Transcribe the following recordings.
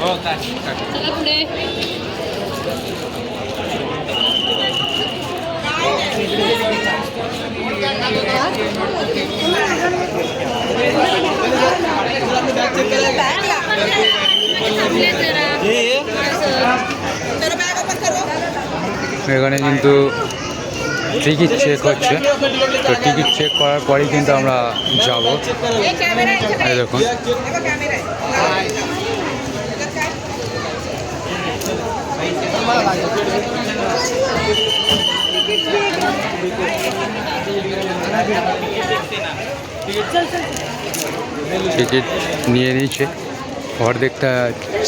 चला पुढे थांबले जरा এখানে কিন্তু টিকিট চেক হচ্ছে তো টিকিট চেক করার পরেই কিন্তু আমরা যাব এই দেখুন টিকিট নিয়ে নিয়েছে। অর্ধেকটা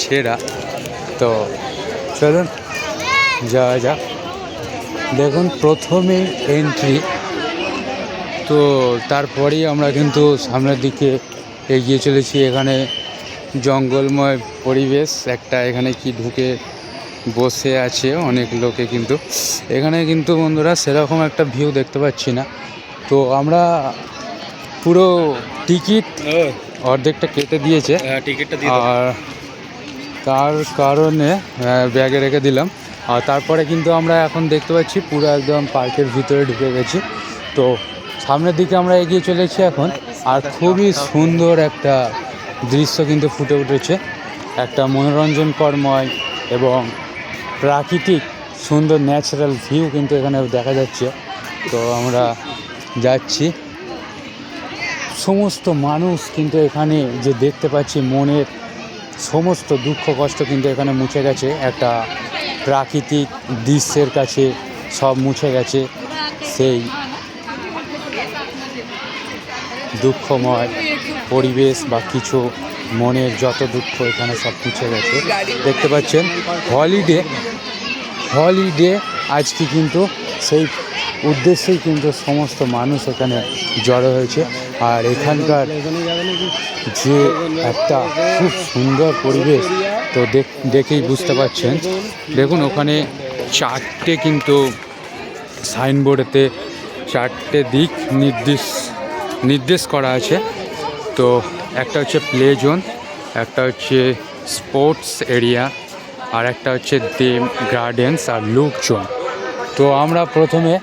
ছেঁড়া। তো চলুন, যাওয়া যাক। দেখুন, প্রথমে এন্ট্রি তো তারপরেই আমরা কিন্তু সামনের দিকে এগিয়ে চলেছি। এখানে জঙ্গলময় পরিবেশ। একটা এখানে কি ঢুকে বসে আছে অনেক লোকে কিন্তু। এখানে কিন্তু বন্ধুরা সেরকম একটা ভিউ দেখতে পাচ্ছি না। তো আমরা পুরো টিকিট অর্ধেকটা কেটে দিয়েছে। টিকিটটা আর তার কারণে ব্যাগে রেখে দিলাম। আর তারপরে কিন্তু আমরা এখন দেখতে পাচ্ছি পুরো একদম পার্কের ভিতরে ঢুকে গেছি। তো সামনের দিকে আমরা এগিয়ে চলেছি এখন। আর খুবই সুন্দর একটা দৃশ্য কিন্তু ফুটে উঠেছে। একটা মনোরঞ্জনকরময় এবং প্রাকৃতিক সুন্দর ন্যাচারাল ভিউ কিন্তু এখানে দেখা যাচ্ছে। তো আমরা যাচ্ছি। সমস্ত মানুষ কিন্তু এখানে যে দেখতে পাচ্ছি মনের সমস্ত দুঃখ, কষ্ট কিন্তু এখানে মুছে গেছে। একটা প্রাকৃতিক দৃশ্যের কাছে সব মুছে গেছে। সেই দুঃখময় পরিবেশ বা কিছু মনের যত দুঃখ এখানে সব মুছে গেছে। দেখতে পাচ্ছেন হলিডে হলিডে আজকে কিন্তু সেই উদ্দেশ্যেই কিন্তু সমস্ত মানুষ এখানে জড়ো হয়েছে। আর এখানকার যে একটা খুব সুন্দর পরিবেশ, তো দেখ- দেখেই বুঝতে পারছেন। দেখুন, ওখানে চারটে কিন্তু সাইনবোর্ডেতে চারটে দিক নির্দেশ নির্দেশ করা আছে। তো একটা হচ্ছে প্লে জোন একটা হচ্ছে স্পোর্টস এরিয়া আর একটা হচ্ছে দেম গার্ডেন্স আর লুক জোন তো আমরা প্রথমে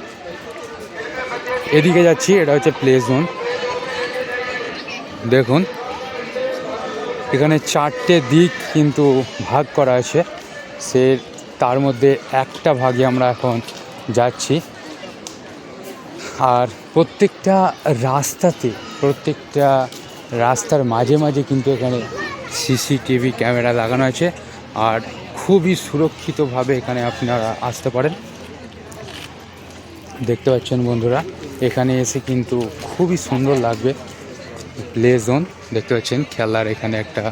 এদিকে যাচ্ছি, এটা হচ্ছে প্লে জোন দেখুন, এখানে চারটে দিক কিন্তু ভাগ করা আছে। সে, তার মধ্যে একটা ভাগে আমরা এখন যাচ্ছি। আর প্রত্যেকটা রাস্তাতে, প্রত্যেকটা রাস্তার মাঝে মাঝে কিন্তু এখানে সিসিটিভি ক্যামেরা লাগানো আছে আর খুবই সুরক্ষিতভাবে এখানে আপনারা আসতে পারেন। দেখতে পাচ্ছেন বন্ধুরা, এখানে এসে কিন্তু খুবই সুন্দর লাগবে প্লে জোন। দেখতে পাচ্ছেন, খেলার এখানে একটা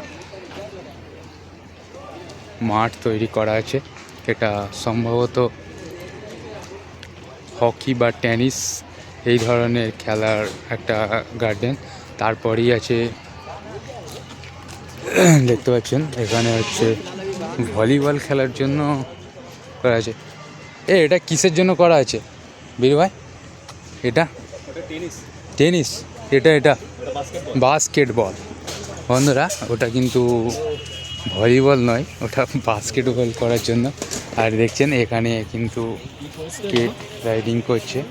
মাঠ তৈরি করা আছে। এটা সম্ভবত হকি বা টেনিস এই ধরনের খেলার একটা গার্ডেন তারপরেই আছে, দেখতে পাচ্ছেন, এখানে হচ্ছে ভলিবল খেলার জন্য করা আছে। এ, এটা কিসের জন্য করা আছে? বীর ভাই, এটা? টেনিস। এটা এটা। বাস্কেটবল। বন্ধুরা, ওটা কিন্তু ভলিবল নয়, ওটা বাস্কেটবল করার জন্য। আর দেখছেন, এখানে কিন্তু স্কেট রাইডিং করছে।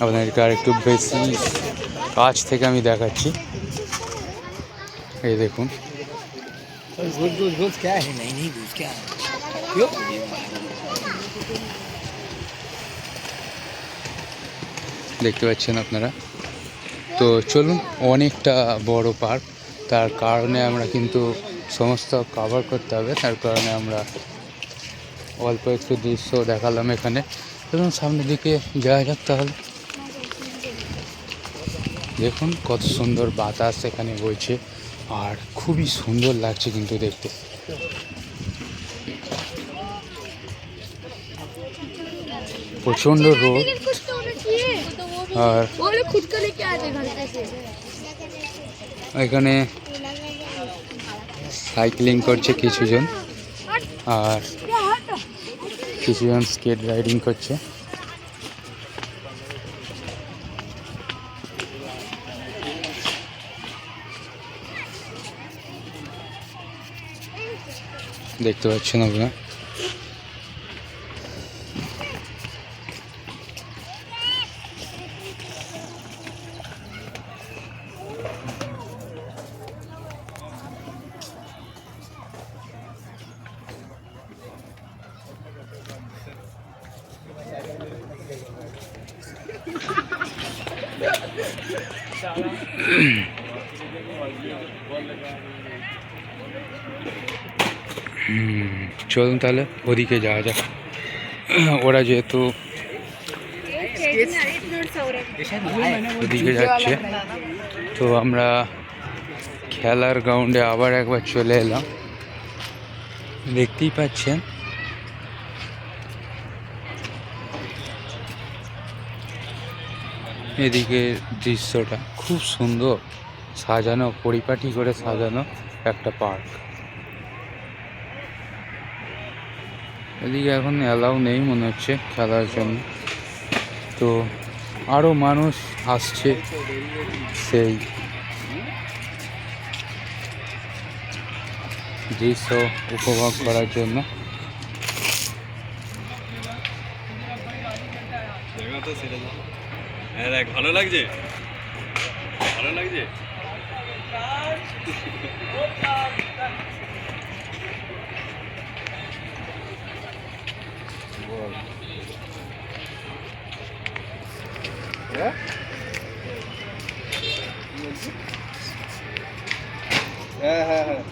আপনাদেরকে আর একটু বেশি কাছ থেকে আমি দেখাচ্ছি। এই দেখুন। দেখতে পাচ্ছেন আপনারা? তো চলুন, অনেকটা বড় পার্ক। তার কারণে আমরা কিন্তু সমস্ত কভার করতে হবে। তার কারণে আমরা অল্প একটু দৃশ্য দেখালাম এখানে। এবং সামনের দিকে যাওয়া যাক তাহলে। দেখুন, কত সুন্দর বাতাস এখানে বইছে, আর খুবই সুন্দর লাগছে কিন্তু দেখতে। প্রচণ্ড রোদ। আর এখানে সাইক্লিং করছে কিছুজন। আর কিছুজন স্কেট রাইডিং করছে। দেখতে পাচ্ছেন আপনারা হুম, চলুন তাহলে, ওদিকে যাওয়া যাক। ওরা যেহেতু ওদিকে যাচ্ছে, তো আমরা খেলার গ্রাউন্ডে আবার একবার চলে এলাম। দেখতেই পাচ্ছেন। এদিকে দৃশ্যটা খুব সুন্দর, সাজানো, পরিপাটি করে সাজানো একটা পার্ক। এদিকে এখন অ্যালাউ নেই মনে হচ্ছে খেলার জন্য। তো আরও মানুষ আসছে সেই। দৃশ্য উপভোগ করার জন্য। হ্যাঁ ভালো লাগছে? ভালো লাগছে? হ্যাঁ হ্যাঁ হ্যাঁ